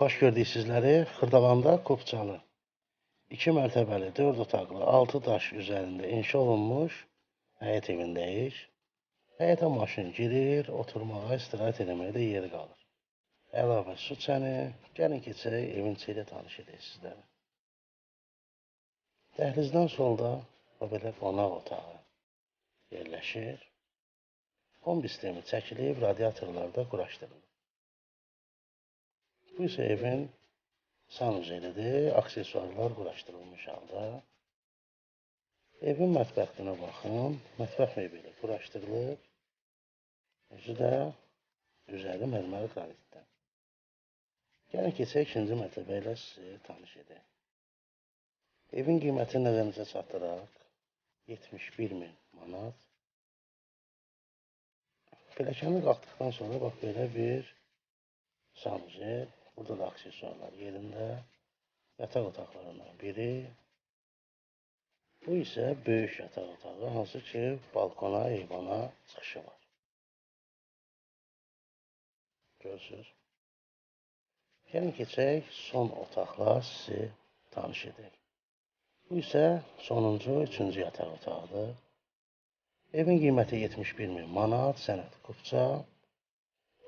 Xoş gördük sizləri. Xırdalanda Qopçalı. 2 mərtəbəli, 4 otaqlı, 6 daş üzərində inşa olunmuş həyət evindəyik. Həyətə maşın girir, oturmağa, istirahət etməyə də yeri qalır. Əlavə su çəni. Gəlin keçək evin içi ilə tanış edək sizlərə. Dəhlizdən solda o belə qonaq otağı yerləşir. Kombi sistemi çəkilib, radiatorlar da quraşdırılıb. Bu isə evin sanuzelidir, aksesuarlar quraşdırılmış halda. Evin mətbəxinə baxın, mətbəx mebeli quraşdırılıb. Özü də üzəri mərmər qranitdən. Gəlin keçək ikinci mərtəbə ilə sizi tanış edək. Evin qiymətini nəzərinizə çatdıraq. 71 min manat. Pilləkəni qalxdıqdan sonra bax belə bir sanuzel. Burada da aksesuarlar yerində. Yataq otaqlarından biri. Bu isə böyük yataq otağı, hansı ki balkona, eyvana çıxışı var. Görürsünüz. Gəlin keçək son otaqla sizi tanış edək. Bu isə sonuncu, üçüncü yataq otağıdır. Evin qiyməti 71 min manat, sənəd qupça.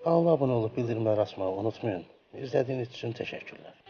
Kanala abunə olub bildirimləri açmağı unutmayın. İzlədiyiniz üçün təşəkkürlər.